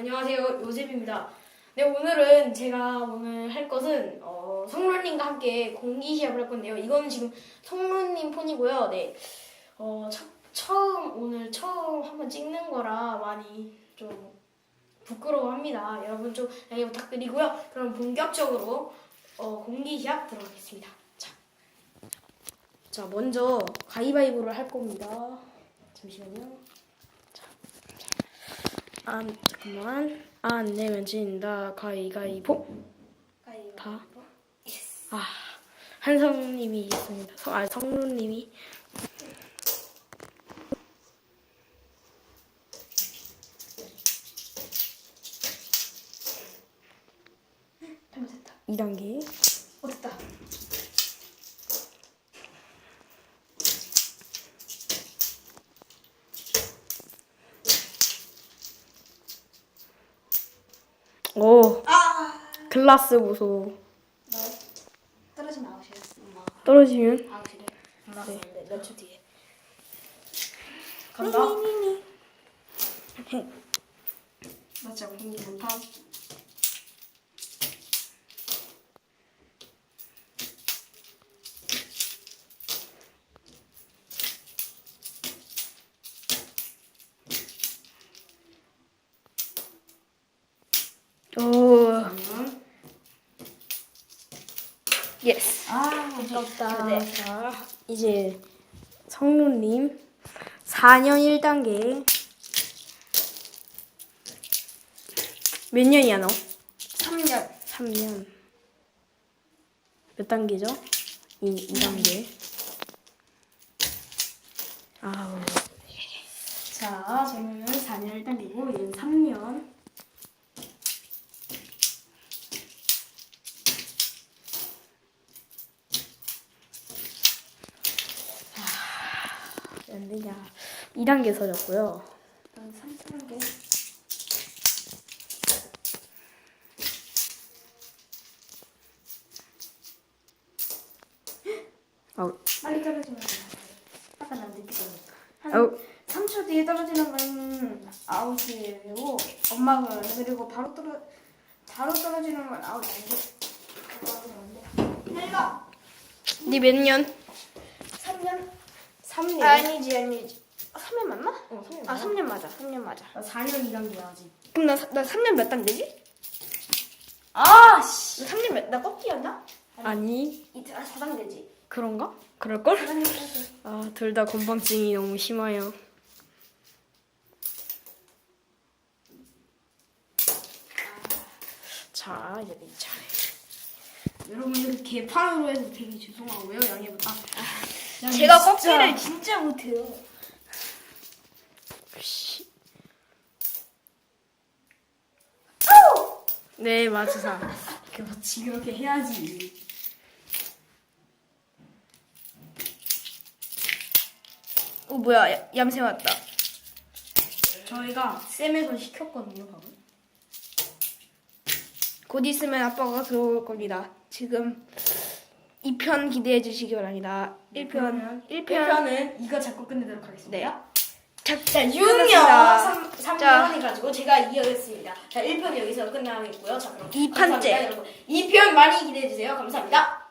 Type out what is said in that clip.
안녕하세요 요셉입니다. 네 오늘은 제가 오늘 할 것은 어, 성루님과 함께 공기 시합을 할 건데요. 이거는 지금 성루님 폰이고요. 네 어, 처, 처음 오늘 처음 한번 찍는 거라 많이 좀 부끄러워합니다. 여러분 좀 양해 부탁드리고요. 그럼 본격적으로 어, 공기 시합 들어가겠습니다. 자, 자 먼저 가위바위보를 할 겁니다. 잠시만요. 안 잠깐만. 안 내면 진다. 가위가위보? 다. 아 한성님이 이겼습니다. 성, 아 성루님이. 잘못했다. 2단계 오 아! 글라스 보소 너 떨어지면 아웃이었어. 엄마. 떨어지면 아웃이래. 네, 몇초 뒤에 간다. 나 진짜 공기 못함. 오 음. 예스 아, 아깝다. 네. 자 이제 성루님 4년 1단계 몇 년이야 너? 3년. 3년 몇 단계죠? 2, 2단계 아우 자 저는 4년 1단계고 얘는 3년 아, 안 되냐 2단계 서졌고요 난 3단계. 아우 빨리 떨어지면 안 돼. 아까 난 늦게 떨어졌다. 한 아우 3초 뒤에 떨어지는 건 아웃이고 엄마가 그리고 바로 떨어 바로 떨어지는 건 아웃 아니고 내가 니몇 년? 3년 3년 아니지 아니지 3년 맞나? 어, 3년 아 3년 맞아 3년 맞아 나 4년 2단계야 아직 그럼 나, 나 3년 몇 단계지? 아 씨 나 3년 몇 나 꺾기였나? 아니 이 아, 4단계지 그런가? 그럴걸? 4단계까지 아, 둘 다 건방증이 너무 심해요. 자, 이제 내 차례. 여러분들 개판으로 해서 되게 죄송하고요. 양해 부탁. 아, 제가 꺾기를 진짜 못해요 씨. 네, 맞으사. 그렇지, 그렇게 해야지. 어 뭐야 야- 얌생 왔다 저희가 쌤에서 시켰거든요, 방금. 곧 있으면 아빠가 들어올 겁니다. 지금 2편 기대해 주시기 바랍니다. 1편 1편 1편은 이거 잡고 끝내도록 하겠습니다. 네. 자, 자, 끝났습니다. 6년 3, 자. 3년 해가지고 제가 이어겠습니다. 자, 1편 여기서 끝나겠고요. 자, 그럼 이 감사합니다, 편째. 여러분. 2편 많이 기대해 주세요. 감사합니다.